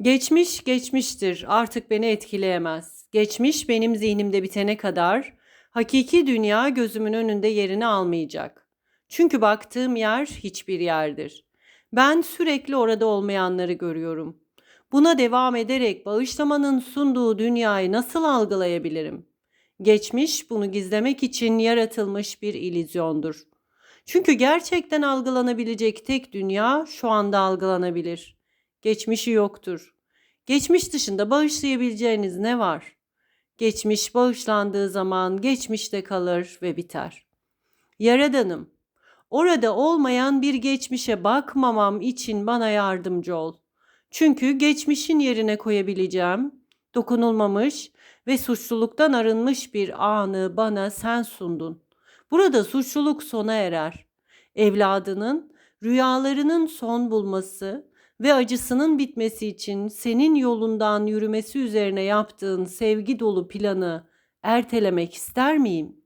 Geçmiş geçmiştir, artık beni etkileyemez. Geçmiş benim zihnimde bitene kadar hakiki dünya gözümün önünde yerini almayacak. Çünkü baktığım yer hiçbir yerdir. Ben sürekli orada olmayanları görüyorum. Buna devam ederek bağışlamanın sunduğu dünyayı nasıl algılayabilirim? Geçmiş bunu gizlemek için yaratılmış bir illüzyondur. Çünkü gerçekten algılanabilecek tek dünya şu anda algılanabilir. Geçmişi yoktur. Geçmiş dışında bağışlayabileceğiniz ne var? Geçmiş bağışlandığı zaman geçmişte kalır ve biter. Yaradanım, orada olmayan bir geçmişe bakmamam için bana yardımcı ol. Çünkü geçmişin yerine koyabileceğim, dokunulmamış ve suçluluktan arınmış bir anı bana sen sundun. Burada suçluluk sona erer. Evladının rüyalarının son bulması ve acısının bitmesi için senin yolundan yürümesi üzerine yaptığın sevgi dolu planı ertelemek ister miyim?